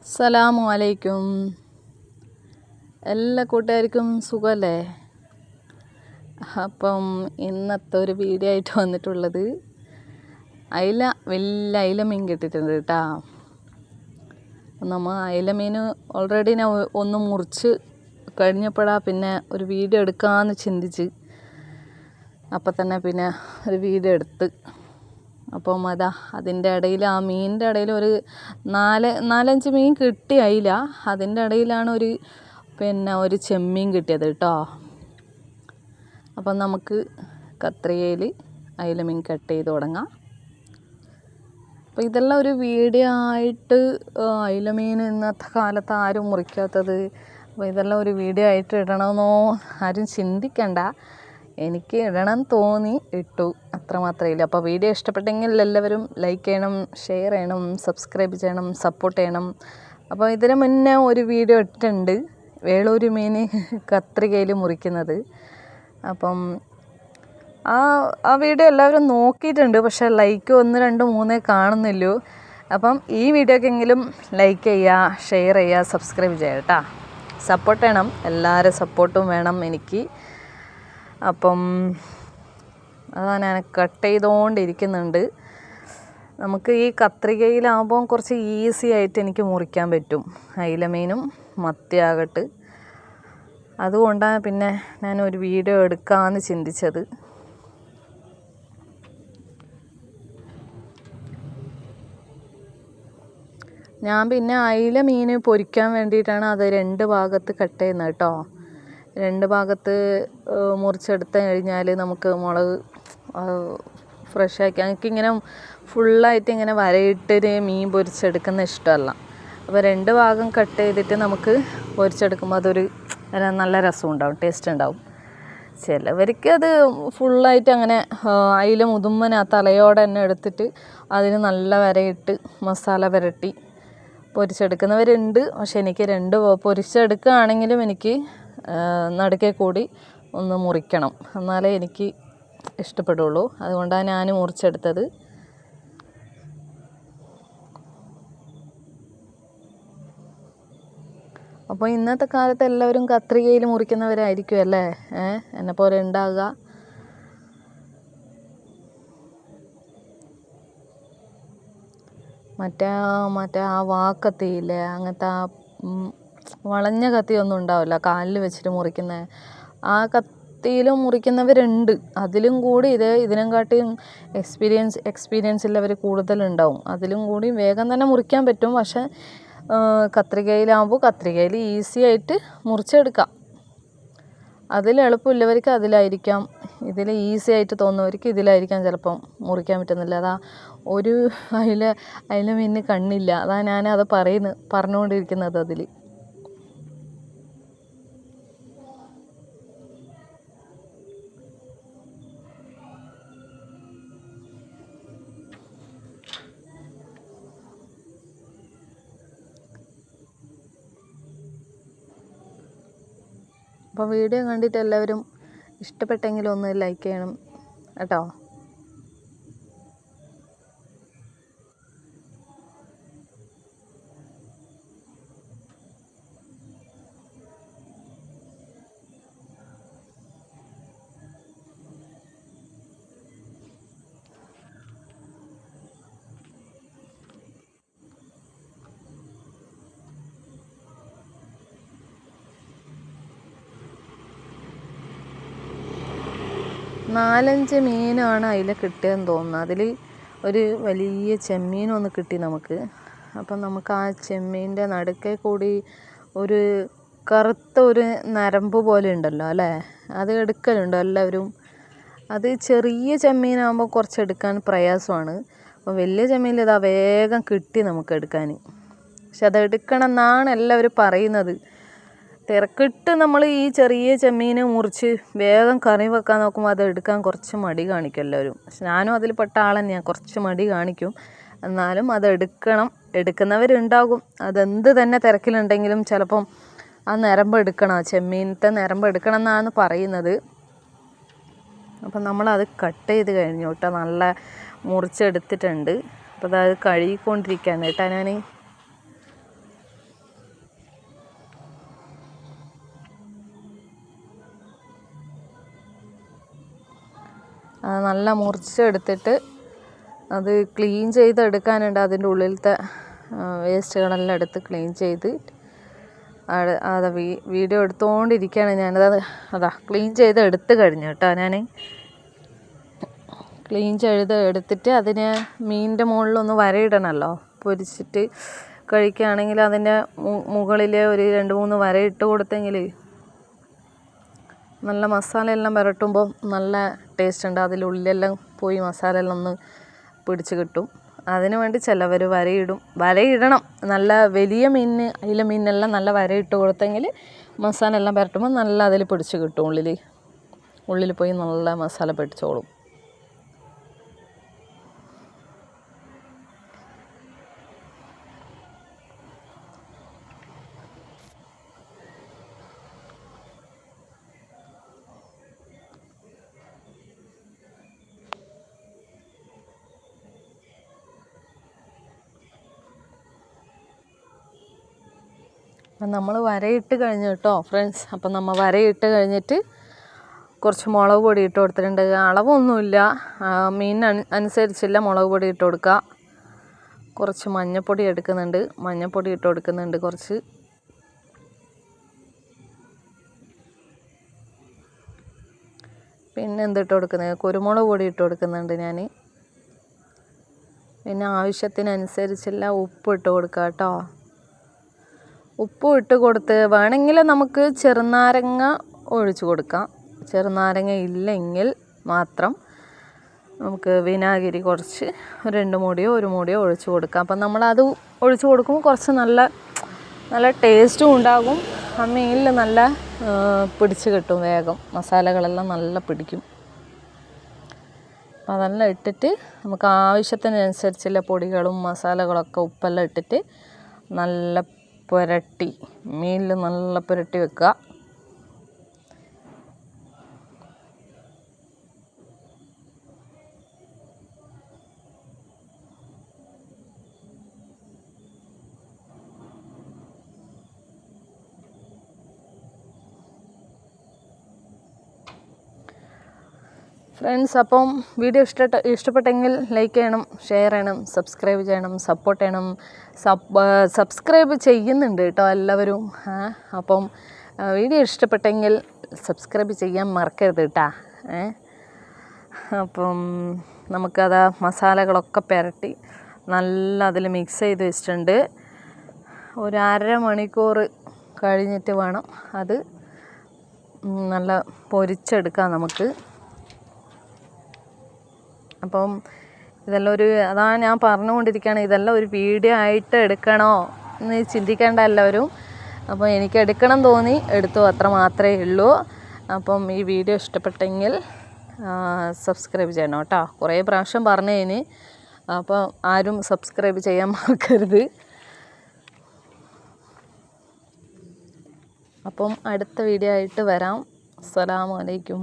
അസ്സലാമു അലൈക്കും എല്ലാ കൂട്ടുകാർക്കും സുഖമല്ലേ? അപ്പം ഇന്നത്തെ ഒരു വീഡിയോ ആയിട്ട് വന്നിട്ടുള്ളത് അയില വലിയ അയില മീൻ കിട്ടിയിട്ടുണ്ട് കേട്ടോ. നമ്മൾ അയില മീൻ ഓൾറെഡി ഞാൻ ഒന്ന് മുറിച്ച് കഴിഞ്ഞപ്പോഴാണ് പിന്നെ ഒരു വീഡിയോ എടുക്കാമെന്ന് ചിന്തിച്ച്. അപ്പം തന്നെ പിന്നെ ഒരു വീഡിയോ എടുത്ത് അപ്പം അതാ അതിന്റെ ഇടയിൽ ആ മീനിന്റെ ഇടയിൽ ഒരു നാല് നാലഞ്ച് മീൻ കിട്ടി അതിൽ അതിന്റെ ഇടയിലാണ് ഒരു പിന്നെ ഒരു ചെമ്മീൻ കിട്ടിയത് കേട്ടോ. അപ്പം നമുക്ക് കത്രികയിൽ അയില മീൻ കട്ട് ചെയ്ത് തുടങ്ങാം. അപ്പോൾ ഇതെല്ലാം ഒരു വീഡിയോ ആയിട്ട് അയില മീൻ ഇന്നത്തെ കാലത്ത് ആരും മുറിക്കാത്തത്. അപ്പോൾ ഇതെല്ലാം ഒരു വീഡിയോ ആയിട്ട് ഇടണമെന്നോ ആരും ചിന്തിക്കണ്ട. എനിക്ക് ഇടണം തോന്നി ഇട്ടു. അത്ര മാത്രമേ ഇല്ല അപ്പോൾ വീഡിയോ ഇഷ്ടപ്പെട്ടെങ്കിൽ എല്ലാവരും ലൈക്ക് ചെയ്യണം ഷെയർ ചെയ്യണം സബ്സ്ക്രൈബ് ചെയ്യണം സപ്പോർട്ട് ചെയ്യണം. അപ്പോൾ ഇതിന് മുന്നേ ഒരു വീഡിയോ ഇട്ടിട്ടുണ്ട്. വേളൂര് മീൻ കത്രികയിൽ മുറിക്കുന്നത്. അപ്പം ആ ആ വീഡിയോ എല്ലാവരും നോക്കിയിട്ടുണ്ട്. പക്ഷേ ലൈക്ക് ഒന്ന് രണ്ട് മൂന്നേ കാണുന്നില്ലൂ. അപ്പം ഈ വീഡിയോക്കെങ്കിലും ലൈക്ക് ചെയ്യുക ഷെയർ ചെയ്യുക സബ്സ്ക്രൈബ് ചെയ്യുക കേട്ടോ. സപ്പോർട്ട് ചെയ്യണം. എല്ലാവരും സപ്പോർട്ടും വേണം എനിക്ക്. അപ്പം അതാ ഞാൻ കട്ട് ചെയ്തുകൊണ്ടിരിക്കുന്നുണ്ട് നമുക്ക് ഈ കത്രികയിലാകുമ്പോൾ കുറച്ച് ഈസി ആയിട്ട് എനിക്ക് മുറിക്കാൻ പറ്റും. അയിലമീനും മത്തിയാകട്ട്. അതുകൊണ്ടാണ് പിന്നെ ഞാൻ ഒരു വീഡിയോ എടുക്കാമെന്ന് ചിന്തിച്ചത്. ഞാൻ പിന്നെ അയില മീൻ പൊരിക്കാൻ വേണ്ടിയിട്ടാണ് അത് രണ്ട് ഭാഗത്ത് കട്ട് ചെയ്യുന്നത് കേട്ടോ. രണ്ട് ഭാഗത്ത് മുറിച്ചെടുത്ത് കഴിഞ്ഞാൽ നമുക്ക് മുളക് ഫ്രഷ് ആക്കി എനിക്കിങ്ങനെ ഫുള്ളായിട്ട് ഇങ്ങനെ വരയിട്ടൊരു മീൻ പൊരിച്ചെടുക്കുന്ന ഇഷ്ടമല്ല. അപ്പോൾ രണ്ട് ഭാഗം കട്ട് ചെയ്തിട്ട് നമുക്ക് പൊരിച്ചെടുക്കുമ്പോൾ അതൊരു നല്ല രസം ഉണ്ടാവും ടേസ്റ്റ് ഉണ്ടാവും ചിലവർക്ക് അത് ഫുള്ളായിട്ട് അങ്ങനെ അതിൽ മുതുമ്മന ആ തലയോടെ തന്നെ എടുത്തിട്ട് അതിന് നല്ല വരയിട്ട് മസാല പുരട്ടി പൊരിച്ചെടുക്കുന്നവരുണ്ട്. പക്ഷെ എനിക്ക് രണ്ട് പൊരിച്ചെടുക്കുകയാണെങ്കിലും എനിക്ക് നടുക്കെ കൂടി ഒന്ന് മുറിക്കണം. എന്നാലേ എനിക്ക് ഇഷ്ടപ്പെടുള്ളൂ. അതുകൊണ്ടാണ് ഞാൻ മുറിച്ചെടുത്തത്. അപ്പോൾ ഇന്നത്തെ കാലത്ത് എല്ലാവരും കത്രികയിൽ മുറിക്കുന്നവരായിരിക്കും അല്ലേ? ഏഹ് എന്നെ പോലെ ഉണ്ടാകുക മറ്റേ മറ്റേ ആ വാക്കത്തിയില്ലേ അങ്ങനത്തെ ആ വളഞ്ഞ കത്തിയൊന്നും ഉണ്ടാവില്ല. കാലിൽ വെച്ചിട്ട് മുറിക്കുന്ന. ആ കത്തിയിലും മുറിക്കുന്നവരുണ്ട്. അതിലും കൂടി ഇതേ ഇതിനും കാട്ടിയും എക്സ്പീരിയൻസ് എക്സ്പീരിയൻസ് ഉള്ളവർ കൂടുതലുണ്ടാവും. അതിലും കൂടി വേഗം തന്നെ മുറിക്കാൻ പറ്റും. പക്ഷേ കത്രികയിലാകുമ്പോൾ കത്രികയിൽ ഈസി ആയിട്ട് മുറിച്ചെടുക്കാം. അതിൽ എളുപ്പമുള്ളവർക്ക് അതിലായിരിക്കാം. ഇതിൽ ഈസി ആയിട്ട് തോന്നുന്നവർക്ക് ഇതിലായിരിക്കാം ചിലപ്പം മുറിക്കാൻ പറ്റുന്നില്ല. അതാ ഒരു അതിൽ അതിൽ പിന്നെ കണ്ണില്ല. അതാ ഞാൻ അത് പറയുന്നു പറഞ്ഞുകൊണ്ടിരിക്കുന്നത് അതിൽ അപ്പോൾ വീഡിയോ കണ്ടിട്ട് എല്ലാവരും ഇഷ്ടപ്പെട്ടെങ്കിൽ ഒന്ന് ലൈക്ക് ചെയ്യണം കേട്ടോ. നാലഞ്ച് മീനാണ് അതിൽ കിട്ടിയതെന്ന് തോന്നുന്നു. അതിൽ ഒരു വലിയ ചെമ്മീൻ ഒന്ന് കിട്ടി നമുക്ക്. അപ്പം നമുക്ക് ആ ചെമ്മീന്റെ നടുക്കേ കൂടി ഒരു കറുത്ത ഒരു നരമ്പ് പോലെ ഉണ്ടല്ലോ അല്ലേ? അത് എടുക്കലുണ്ടോ എല്ലാവരും. അത് ചെറിയ ചെമ്മീനാകുമ്പോൾ കുറച്ച് എടുക്കാൻ പ്രയാസമാണ്. അപ്പോൾ വലിയ ചെമ്മീൻ ഇതാ വേഗം കിട്ടി നമുക്ക് എടുക്കാൻ. പക്ഷെ അത് എടുക്കണം എന്നാണ് എല്ലാവരും പറയുന്നത്. തിരക്കിട്ട് നമ്മൾ ഈ ചെറിയ ചെമ്മീനെ മുറിച്ച് വേഗം കറി വെക്കാൻ നോക്കുമ്പോൾ അത് എടുക്കാൻ കുറച്ച് മടി കാണിക്കും എല്ലാവരും. പക്ഷെ ഞാനും അതിൽ പെട്ട ആൾ തന്നെയാണ് കുറച്ച് മടി കാണിക്കും. എന്നാലും അത് എടുക്കണം. എടുക്കുന്നവരുണ്ടാകും. അതെന്ത് തന്നെ തിരക്കിലുണ്ടെങ്കിലും ചിലപ്പം ആ നിരമ്പെടുക്കണം ആ ചെമ്മീനത്തെ നിരമ്പെടുക്കണം എന്നാണ് പറയുന്നത്. അപ്പം നമ്മളത് കട്ട് ചെയ്ത് കഴിഞ്ഞു കേട്ടോ. നല്ല മുറിച്ചെടുത്തിട്ടുണ്ട്. അപ്പോൾ അത് കഴുകിക്കൊണ്ടിരിക്കുകയാണ് കേട്ടോ ഞാൻ നല്ല മുറിച്ചെടുത്തിട്ട് അത് ക്ലീൻ ചെയ്തെടുക്കാനുണ്ട് അതിന്റെ ഉള്ളിലത്തെ വേസ്റ്റുകളെല്ലാം എടുത്ത് ക്ലീൻ ചെയ്ത്. അത് വീഡിയോ എടുത്തുകൊണ്ടിരിക്കുകയാണ് ഞാനത്. അതാ ക്ലീൻ ചെയ്ത് എടുത്ത് കഴിഞ്ഞു കേട്ടോ ഞാൻ ക്ലീൻ ചെയ്ത് എടുത്തിട്ട് അതിന് മീനിന്റെ മുകളിലൊന്ന് വരയിടണമല്ലോ പൊരിച്ചിട്ട് കഴിക്കുകയാണെങ്കിൽ അതിന്റെ മുകളിൽ ഒരു രണ്ട് മൂന്ന് വര ഇട്ട് കൊടുത്തെങ്കിൽ നല്ല മസാലയെല്ലാം പുരട്ടുമ്പോൾ നല്ല ടേസ്റ്റ് ഉണ്ട് അതിലുള്ളിലെല്ലാം പോയി മസാല എല്ലാം ഒന്ന് പിടിച്ച് കിട്ടും. അതിന് വേണ്ടി ചിലവർ വരയിടും. വരയിടണം. നല്ല വലിയ മീനിന് അതിലെ മീനിനെല്ലാം നല്ല വരയിട്ട് കൊടുത്തെങ്കിൽ മസാല എല്ലാം പുരട്ടുമ്പോൾ നല്ല അതിൽ പിടിച്ച് കിട്ടും ഉള്ളിൽ ഉള്ളിൽ പോയി നല്ല മസാല പിടിച്ചോളും. അപ്പം നമ്മൾ വരയിട്ട് കഴിഞ്ഞു കേട്ടോ ഫ്രണ്ട്സ് അപ്പം നമ്മൾ വരയിട്ട് കഴിഞ്ഞിട്ട് കുറച്ച് മുളക് പൊടി ഇട്ട് കൊടുത്തിട്ടുണ്ട്. അളവൊന്നുമില്ല. മീനിന് അനുസരിച്ചില്ല മുളക് പൊടി ഇട്ട് കൊടുക്കുക. കുറച്ച് മഞ്ഞൾപ്പൊടി എടുക്കുന്നുണ്ട്. മഞ്ഞൾപ്പൊടി ഇട്ട് കൊടുക്കുന്നുണ്ട് കുറച്ച്. പിന്നെ എന്തിട്ട് കൊടുക്കുന്നത്? കുരുമുളക് പൊടി ഇട്ട് കൊടുക്കുന്നുണ്ട് ഞാൻ. പിന്നെ ആവശ്യത്തിനനുസരിച്ചുള്ള ഉപ്പ് ഇട്ട് കൊടുക്കുക കേട്ടോ. ഉപ്പും ഇട്ട് കൊടുത്ത് വേണമെങ്കിൽ നമുക്ക് ചെറുനാരങ്ങ ഒഴിച്ച് കൊടുക്കാം. ചെറുനാരങ്ങ ഇല്ലെങ്കിൽ മാത്രം നമുക്ക് വിനാഗിരി കുറച്ച് രണ്ട് മൂടിയോ ഒരു മൂടിയോ ഒഴിച്ച് കൊടുക്കാം. അപ്പം നമ്മളത് ഒഴിച്ച് കൊടുക്കുമ്പോൾ കുറച്ച് നല്ല നല്ല ടേസ്റ്റും ഉണ്ടാകും. ആ മീനിൽ നല്ല പിടിച്ച് കിട്ടും വേഗം. മസാലകളെല്ലാം നല്ല പിടിക്കും. അപ്പം അതെല്ലാം ഇട്ടിട്ട് നമുക്ക് ആവശ്യത്തിനനുസരിച്ചുള്ള പൊടികളും മസാലകളൊക്കെ ഉപ്പെല്ലാം ഇട്ടിട്ട് നല്ല പുരട്ടി. മീനിൽ നല്ല പുരട്ടി വെക്കുക. ഫ്രണ്ട്സ് അപ്പം വീഡിയോ ഇഷ്ടപ്പെട്ട ഇഷ്ടപ്പെട്ടെങ്കിൽ ലൈക്ക് ചെയ്യണം ഷെയർ ചെയ്യണം സബ്സ്ക്രൈബ് ചെയ്യണം സപ്പോർട്ട് ചെയ്യണം. സബ് സബ്സ്ക്രൈബ് ചെയ്യുന്നുണ്ട് കേട്ടോ എല്ലാവരും. അപ്പം വീഡിയോ ഇഷ്ടപ്പെട്ടെങ്കിൽ സബ്സ്ക്രൈബ് ചെയ്യാൻ മറക്കരുത് കേട്ടാ ഏ അപ്പം നമുക്കത് മസാലകളൊക്കെ പുരട്ടി നല്ല അതിൽ മിക്സ് ചെയ്ത് വെച്ചിട്ടുണ്ട്. ഒരു അര മണിക്കൂർ കഴിഞ്ഞിട്ട് വേണം അത് നല്ല പൊരിച്ചെടുക്കാം നമുക്ക്. അപ്പം ഇതെല്ലാം ഒരു അതാണ് ഞാൻ പറഞ്ഞുകൊണ്ടിരിക്കുകയാണ് ഇതെല്ലാം ഒരു വീഡിയോ ആയിട്ട് എടുക്കണോ എന്ന് ചിന്തിക്കേണ്ട എല്ലാവരും. അപ്പോൾ എനിക്ക് എടുക്കണം തോന്നി എടുത്തു അത്ര മാത്രമേ ഉള്ളൂ. അപ്പം ഈ വീഡിയോ ഇഷ്ടപ്പെട്ടെങ്കിൽ സബ്സ്ക്രൈബ് ചെയ്യണം കേട്ടോ. കുറേ പ്രാവശ്യം ഇനി അപ്പോൾ ആരും സബ്സ്ക്രൈബ് ചെയ്യാൻ മറക്കരുത്. അപ്പം അടുത്ത വീഡിയോ ആയിട്ട് വരാം. അസ്സലാമു അലൈക്കും.